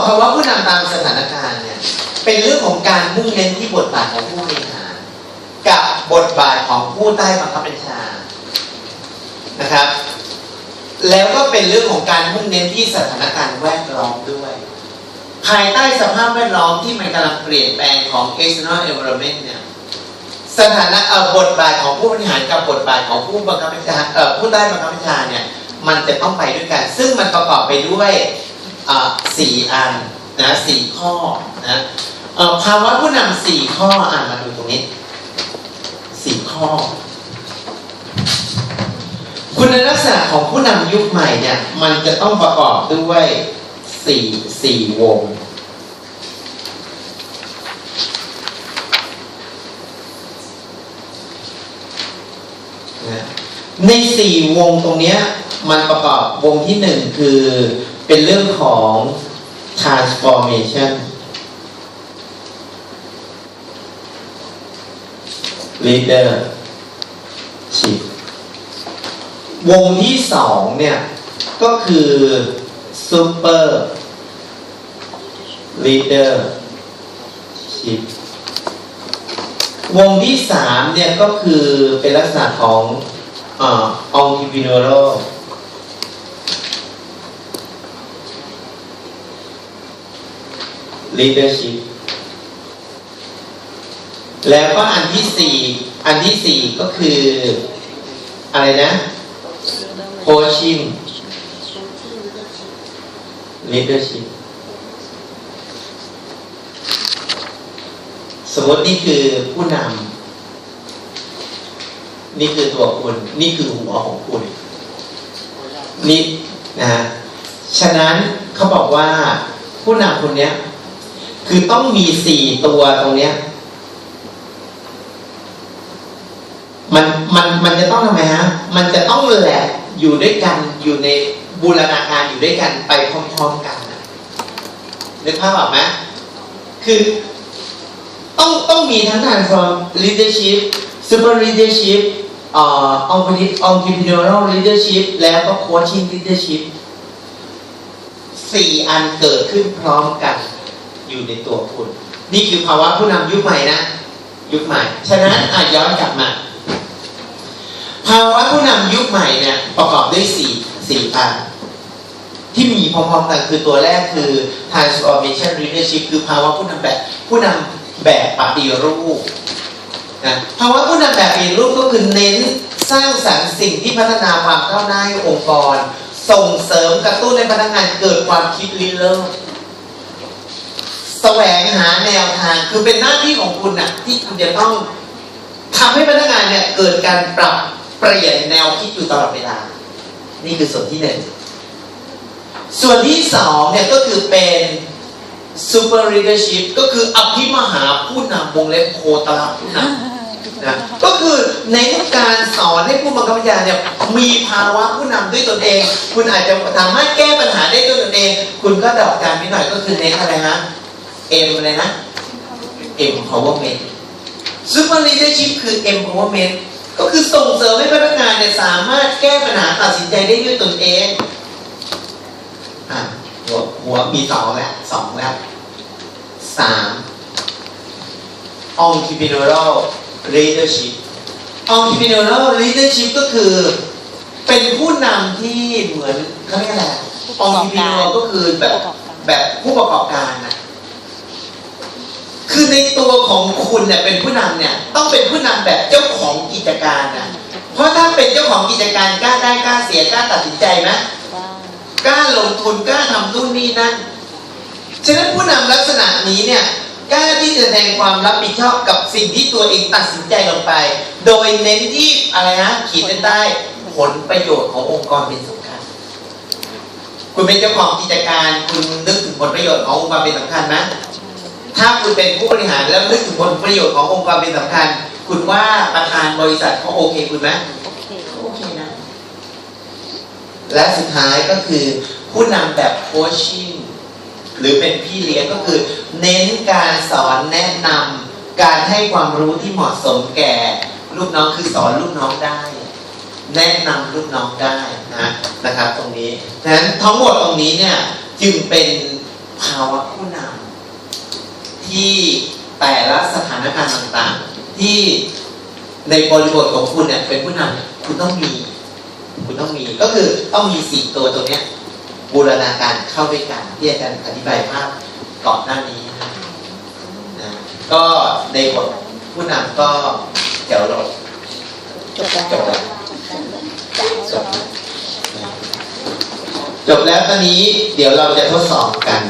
บอกภาวะผู้นำตามสถานการณ์เนี่ยเป็นเรื่องของการมุ่งเน้นที่บทบาทของผู้บริหารกับบทบาทของผู้ใต้บังคับบัญชานะครับ แล้วก็เป็นเรื่องของการมุ่งเน้นที่สถานการณ์แวดล้อมด้วย ภายใต้สภาพแวดล้อมที่มันกำลังเปลี่ยนแปลงของ external environment เนี่ยสถานะบทบาทของผู้บริหารกับบทบาทของผู้บังคับบัญชาผู้ใต้บังคับบัญชาเนี่ยมันจะต้องไปด้วยกัน ซึ่งมันประกอบไปด้วย สี่อันนะสี่ข้อนะภาวะผู้นำสี่ข้ออ่านมาดูตรงนี้สี่ข้อ คุณลักษณะของผู้นำยุคใหม่เนี่ย มันจะต้องประกอบด้วยสี่สี่วงนะในสี่วงตรงนี้มันประกอบวงที่หนึ่งคือ เป็นเรื่องของ transformation leadership วงที่สองเนี่ย ก็คือ super leadership วงที่สามเนี่ย ก็คือเป็นลักษณะของอ่า entrepreneurial leadership แล้วก็อันที่สี่อันที่สี่ก็คือ อะไรนะ coaching leadership สมมตินี่คือผู้นำนี่คือตัวคุณ นี่คือหัวของคุณนี่นะฉะนั้นเขาบอกว่าผู้นำคนเนี้ย คือต้องมีสี่ตัวตรงเนี้ย มันมันมันจะต้องทำไมฮะ มันจะต้องแหละอยู่ด้วยกันอยู่ในบูรณาการอยู่ด้วยกันไปพร้อมๆกันนะนึกภาพออกไหมคือต้องต้องมีทั้ง transform leadership super leadership เอ่อ entrepreneurial leadership แล้วก็ coaching leadership สี่อันเกิดขึ้นพร้อมกัน อยู่ในตัวคุณ นี่คือภาวะผู้นำยุคใหม่นะ ยุคใหม่ ฉะนั้นอะย้อนกลับมา ภาวะผู้นำยุคใหม่เนี่ยประกอบด้วยสี่สี่อันที่มีพร้อมๆกันคือตัวแรกคือ transformation leadership คือภาวะผู้นำแบบผู้นำแบบปฏิรูปนะภาวะผู้นำแบบปฏิรูปก็คือเน้นสร้างสรรค์สิ่งที่พัฒนาความก้าวหน้าให้องค์กร ส่งเสริมกระตุ้นให้พนักงานเกิดความคิดริเริ่ม แสวงหาแนวทางคือเป็นหน้าที่ของคุณนะที่คุณจะต้องทำให้พนักงานเนี่ยเกิดการปรับเปลี่ยนแนวคิดอยู่ตลอดเวลา นี่คือส่วนที่หนึ่งส่วนที่สองเนี่ยก็คือเป็น super leadership ก็คืออภิมหาผู้นำวงเล็บโคตรผู้นำนะก็คือในการสอนให้ผู้บังคับบัญชาเนี่ยมีภาวะผู้นำด้วยตนเอง คุณอาจจะสามารถแก้ปัญหาได้ด้วยตนเอง คุณก็ดอกจานนิดหน่อยก็คือเน้นอะไรฮะ M อะไรนะ empowerment super leadership คือ empowerment ก็คือส่งเสริมให้พนักงานเนี่ยสามารถแก้ปัญหาตัดสินใจได้ด้วยตนเองอะหัวหัวมีสองแล้วสองแล้วสาม entrepreneurial leadership entrepreneurial leadership ก็คือเป็นผู้นำที่เหมือนเขาเรียกอะไรผู้ประกอบการ entrepreneur ก็คือแบบผู้ประกอบการแบบผู้ประกอบการนะ คือในตัวของคุณเนี่ยเป็นผู้นำเนี่ยต้องเป็นผู้นำแบบเจ้าของกิจการนะเพราะถ้าเป็นเจ้าของกิจการกล้าได้กล้าเสียกล้าตัดสินใจไหมกล้าลงทุนกล้าทำนู่นนี่นั่นฉะนั้นผู้นำลักษณะนี้เนี่ยกล้าที่จะแสดงความรับผิดชอบกับสิ่งที่ตัวเองตัดสินใจลงไป โดยเน้นที่อะไรนะขีดเส้นใต้ผลประโยชน์ขององค์กรเป็นสำคัญ คุณเป็นเจ้าของกิจการคุณนึกถึงผลประโยชน์ขององค์กรเป็นสำคัญไหม ถ้าคุณเป็นผู้บริหารแล้วนึกถึงผลประโยชน์ขององค์กรเป็นสำคัญ คุณว่าประธานบริษัทเขาโอเคคุณไหมโอเคโอเคนะ และสุดท้ายก็คือผู้นำแบบโคชชิ่งหรือเป็นพี่เลี้ยงก็คือ เน้นการสอนแนะนำการให้ความรู้ที่เหมาะสมแก่ ลูกน้องคือสอนลูกน้องได้ แนะนำลูกน้องได้นะนะครับ ตรงนี้ดังนั้นทั้งหมดตรงนี้เนี่ยจึงเป็นภาวะผู้นำ ที่แต่ละสถานการณ์ต่างๆ ที่ในบริบทของคุณเนี่ยเป็นผู้นำเนี่ยคุณต้องมี คุณต้องมีก็คือต้องมีสี่ตัวตรงเนี้ยบูรณาการเข้าด้วยกันที่อาจารย์อธิบายภาพก่อนหน้านี้นะนะก็ในบทผู้นำก็เดี๋ยวเราจบแล้วจบแล้วจบแล้วจบแล้วตอนนี้เดี๋ยวเราจะทดสอบกัน